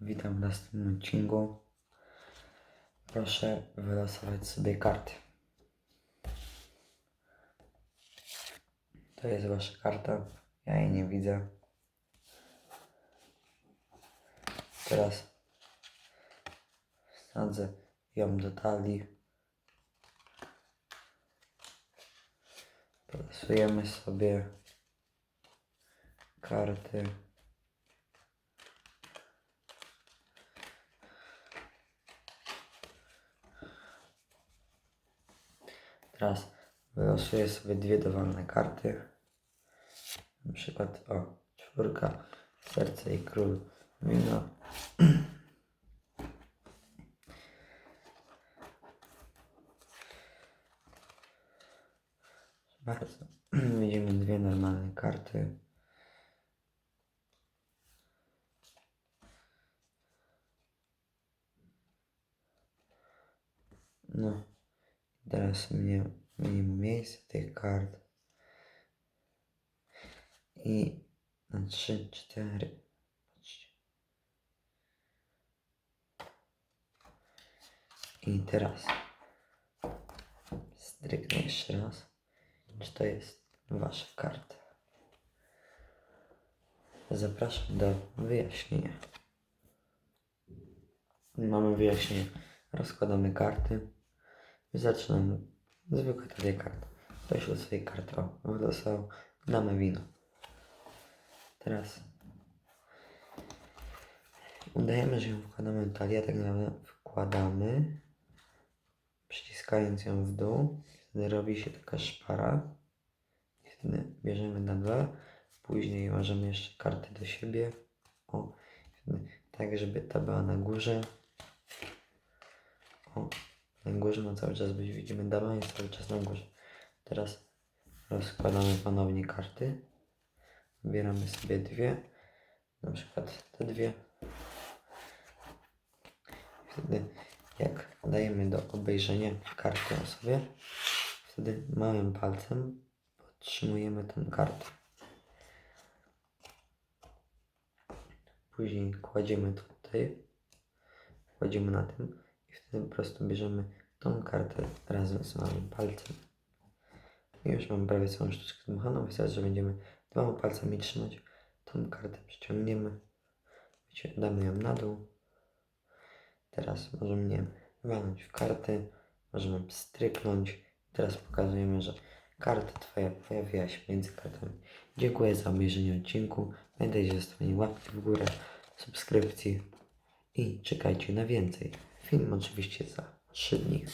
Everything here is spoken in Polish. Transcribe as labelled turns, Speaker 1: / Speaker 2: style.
Speaker 1: Witam w następnym odcinku. Proszę wylosować sobie karty. To jest wasza karta. Ja jej nie widzę. Teraz wsadzę ją do talii. Losujemy sobie karty. Teraz wylosuję sobie dwie dowolne karty. Na przykład o czwórka, serce i król wino. Bardzo. Widzimy dwie normalne karty. No. Teraz mnie zmienimy miejsce tych kart. I na 3, 4. Patrzcie. I teraz stryknę jeszcze raz, czy to jest wasza karta. Zapraszam do wyjaśnienia. Mamy wyjaśnienie. Rozkładamy karty. Zaczynamy. Zwykłe takie karty. Ktoś losuje kartę. O, wylosował. Damy wino. Teraz udajemy, że ją wkładamy talię, a tak naprawdę wkładamy, przyciskając ją w dół. Wtedy robi się taka szpara. Wtedy bierzemy na dwa. Później możemy jeszcze karty do siebie. O, tak, żeby ta była na górze. O, na górze ma cały czas być, widzimy dama jest cały czas na górze. Teraz rozkładamy ponownie karty. Wybieramy sobie dwie, na przykład te dwie. Wtedy jak dajemy do obejrzenia kartę osobie, wtedy małym palcem podtrzymujemy tą kartę. Później kładziemy tutaj, kładziemy na tym i wtedy po prostu bierzemy tą kartę razem z małym palcem. I już mam prawie całą sztuczkę dmuchaną. Wystarczy, że będziemy dwoma palcami trzymać. Tą kartę przyciągniemy. Damy ją na dół. Teraz możemy, nie walnąć w karty. Możemy stryknąć. Teraz pokazujemy, że karta Twoja pojawiła się między kartami. Dziękuję za obejrzenie odcinku. Pamiętajcie o zostawieniu łapki w górę, subskrypcji i czekajcie na więcej. Film oczywiście za 3 dni.